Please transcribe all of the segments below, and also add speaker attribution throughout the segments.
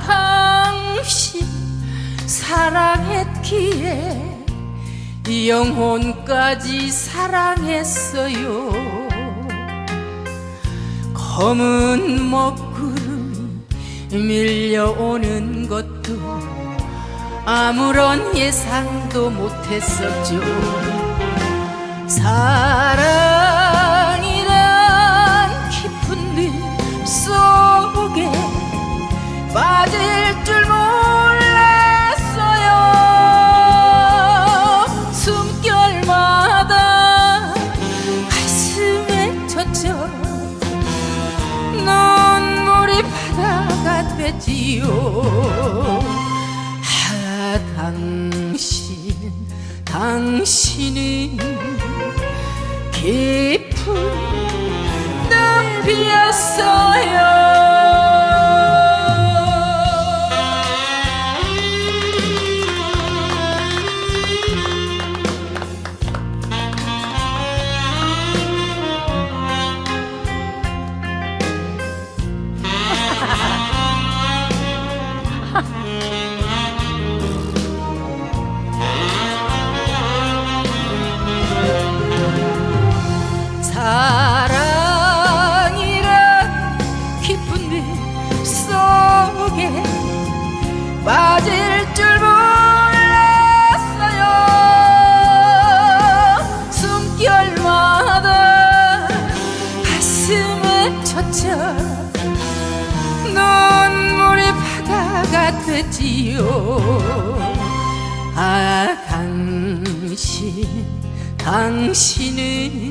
Speaker 1: 당신 사랑했기에 영혼까지 사랑했어요. 검은 먹구름 밀려오는 것도 아무런 예상도 못했었죠. 사랑 바다가 되지요. 아 당신 당신은 깊은 늪이었어요 빠질 줄 몰랐어요. 숨결마다 가슴에 젖혀. 눈물이 바다가 되지요. 아 당신 당신은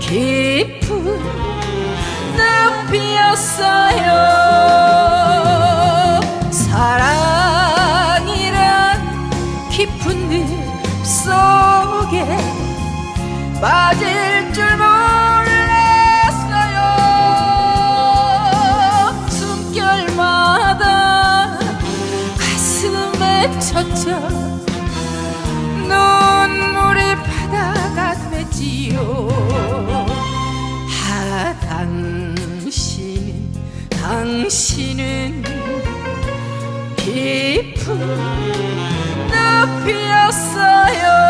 Speaker 1: 깊은 늪이었어요 빠질 줄 몰랐어요. 숨결마다 가슴에 젖혀 눈물이 바다가 되지요. 아 당신은 당신은 깊은 늪이었어요